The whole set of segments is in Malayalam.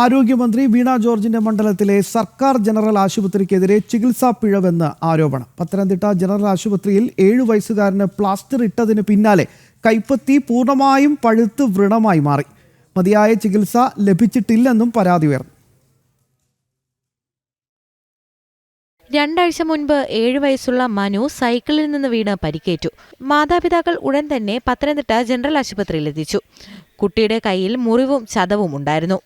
ആരോഗ്യമന്ത്രി വീണ ജോർജിന്റെ മണ്ഡലത്തിലെ സർക്കാർ ജനറൽ ആശുപത്രിക്കെതിരെ ചികിത്സാ പിഴവെന്ന് ആരോപണം. പത്തനംതിട്ട ജനറൽ ആശുപത്രിയിൽ ഏഴു വയസ്സുകാരന് പ്ലാസ്റ്റർ ഇട്ടതിന് പിന്നാലെ കൈപ്പത്തി പൂർണമായും പഴുത്ത് വ്രണമായി മാറി. മതിയായ ചികിത്സ ലഭിച്ചിട്ടില്ലെന്നും പരാതി ഉയർന്നു. രണ്ടാഴ്ച മുൻപ് ഏഴു വയസ്സുള്ള മനു സൈക്കിളിൽ നിന്ന് വീണ് പരിക്കേറ്റു. മാതാപിതാക്കൾ ഉടൻ തന്നെ പത്തനംതിട്ട ജനറൽ ആശുപത്രിയിൽ എത്തിച്ചു കുട്ടിയുടെ കയ്യിൽ മുറിവും ചതവും ഉണ്ടായിരുന്നു.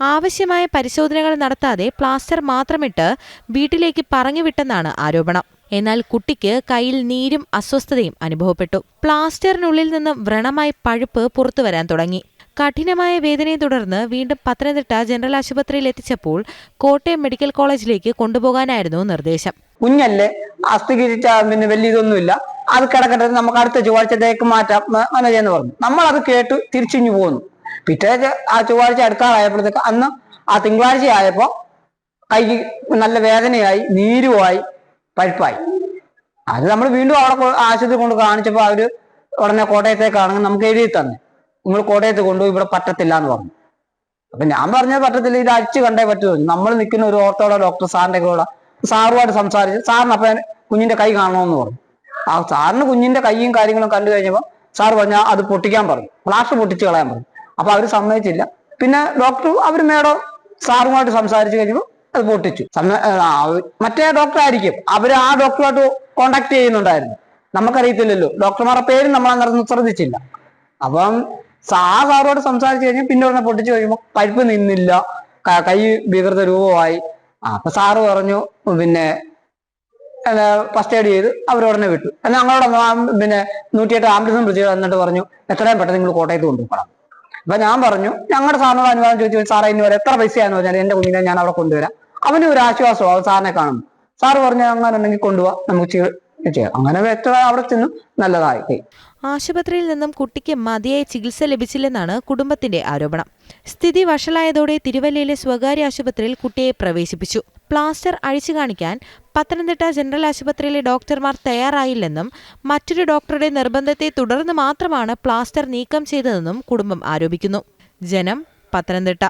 ആവശ്യമായ പരിശോധനകൾ നടത്താതെ പ്ലാസ്റ്റർ മാത്രമിട്ട് വീട്ടിലേക്ക് പറഞ്ഞുവിട്ടെന്നാണ് ആരോപണം. എന്നാൽ കുട്ടിക്ക് കയ്യിൽ നീരും അസ്വസ്ഥതയും അനുഭവപ്പെട്ടു. പ്ലാസ്റ്ററിനുള്ളിൽ നിന്ന് വ്രണമായി പഴുപ്പ് പുറത്തുവരാൻ തുടങ്ങി. കഠിനമായ വേദനയെ തുടർന്ന് വീണ്ടും പത്തനംതിട്ട ജനറൽ ആശുപത്രിയിൽ എത്തിച്ചപ്പോൾ കോട്ടയം മെഡിക്കൽ കോളേജിലേക്ക് കൊണ്ടുപോകാനായിരുന്നു നിർദ്ദേശം. കുഞ്ഞല്ലേ? അസ്ഥികരിച്ച പിന്നെ വലിയ ഇതൊന്നുമില്ല. അത് കിടക്കട്ടെ നമുക്ക് അടുത്ത ചൊവ്വാഴ്ചത്തേക്ക് മാറ്റാം. മനോജ് എന്ന് പറഞ്ഞു. നമ്മൾ അത് കേട്ട് തിരിച്ചിഞ്ഞു പോന്നു. പിറ്റേ ആ ചൊവ്വാഴ്ച അടുക്കാറായപ്പോഴത്തേക്ക് അന്ന് ആ തിങ്കളാഴ്ച ആയപ്പോ കൈക്ക് നല്ല വേദനയായി നീരുമായി പഴുപ്പായി. അത് നമ്മൾ വീണ്ടും അവിടെ ആശുപത്രി കൊണ്ട് കാണിച്ചപ്പോൾ അവർ ഉടനെ കോട്ടയത്തേക്കാണെങ്കിൽ നമുക്ക് എഴുതി തന്നെ. നിങ്ങൾ കോട്ടയത്ത് കൊണ്ടുപോയി ഇവിടെ പറ്റത്തില്ല എന്ന് പറഞ്ഞു. അപ്പൊ ഞാൻ പറഞ്ഞത് പറ്റത്തില്ല ഇത് അടിച്ചു കണ്ടേ പറ്റുമോ നമ്മൾ നിൽക്കുന്ന ഒരു ഓർത്തോടെ ഡോക്ടർ സാറിന്റെ കൂടെ സാറുമായിട്ട് സംസാരിച്ച് സാറിന് അപ്പൊ കുഞ്ഞിന്റെ കൈ കാണണമെന്ന് പറഞ്ഞു. ആ സാറിന് കുഞ്ഞിന്റെ കൈയും കാര്യങ്ങളും കണ്ടു കഴിഞ്ഞപ്പോൾ സാർ പറഞ്ഞാൽ അത് പൊട്ടിക്കാൻ പറഞ്ഞു. ഫ്ലാഷ് പൊട്ടിച്ച് കളയാൻ പറഞ്ഞു. അപ്പൊ അവർ സമ്മതിച്ചില്ല. പിന്നെ ഡോക്ടർ അവർ മേടോ സാറുമായിട്ട് സംസാരിച്ചു കഴിഞ്ഞു അത് പൊട്ടിച്ചു. മറ്റേ ഡോക്ടർ ആയിരിക്കും. അവർ ആ ഡോക്ടറുമായിട്ട് കോണ്ടാക്ട് ചെയ്യുന്നുണ്ടായിരുന്നു. നമുക്കറിയത്തില്ലല്ലോ. ഡോക്ടർമാരുടെ പേരും നമ്മൾ അന്നേരം ശ്രദ്ധിച്ചില്ല. അപ്പം സാ സാറോട് സംസാരിച്ചു കഴിഞ്ഞു പിന്നെ ഉടനെ പൊട്ടിച്ചു കഴിയുമ്പോൾ പഴുപ്പ് നിന്നില്ല. കൈ വികൃത രൂപമായി. ആ, അപ്പൊ സാറ് പറഞ്ഞു പിന്നെ ഫസ്റ്റ് എയ്ഡ് ചെയ്ത് അവരുടനെ വിട്ടു. എന്നാൽ ഞങ്ങളോട് പിന്നെ നൂറ്റിയെട്ട് ആംബുലൻസും വിളിച്ച് എന്നിട്ട് പറഞ്ഞു എത്രയും പെട്ടെന്ന് നിങ്ങൾ കോട്ടയത്ത് കൊണ്ടുപോകണം അപ്പൊ ഞാൻ പറഞ്ഞു ഞങ്ങളുടെ സാറിനോട് അനുവാദം ചോദിച്ചു സാറേ ഇനി വരെ എത്ര പൈസയാന്ന് പറഞ്ഞാൽ എന്റെ കുഞ്ഞിനെ ഞാൻ അവിടെ കൊണ്ടുവരാം. അവന് ഒരു ആശ്വാസവും സാറിനെ കാണും. സാർ പറഞ്ഞു അങ്ങനെ ഉണ്ടെങ്കിൽ കൊണ്ടുപോവാ നമുക്ക് അങ്ങനെ അവിടെ നല്ലതായി ആശുപത്രിയിൽ നിന്നും കുട്ടിക്ക് മതിയായ ചികിത്സ ലഭിച്ചില്ലെന്നാണ് കുടുംബത്തിന്റെ ആരോപണം. സ്ഥിതി വഷളായതോടെ തിരുവല്ലയിലെ സ്വകാര്യ ആശുപത്രിയിൽ കുട്ടിയെ പ്രവേശിപ്പിച്ചു. പ്ലാസ്റ്റർ അഴിച്ചു കാണിക്കാൻ പത്തനംതിട്ട ജനറൽ ആശുപത്രിയിലെ ഡോക്ടർമാർ തയ്യാറായില്ലെന്നും മറ്റൊരു ഡോക്ടറുടെ നിർബന്ധത്തെ തുടർന്ന് മാത്രമാണ് പ്ലാസ്റ്റർ നീക്കം ചെയ്തതെന്നും കുടുംബം ആരോപിക്കുന്നു. ജനം പത്തനംതിട്ട.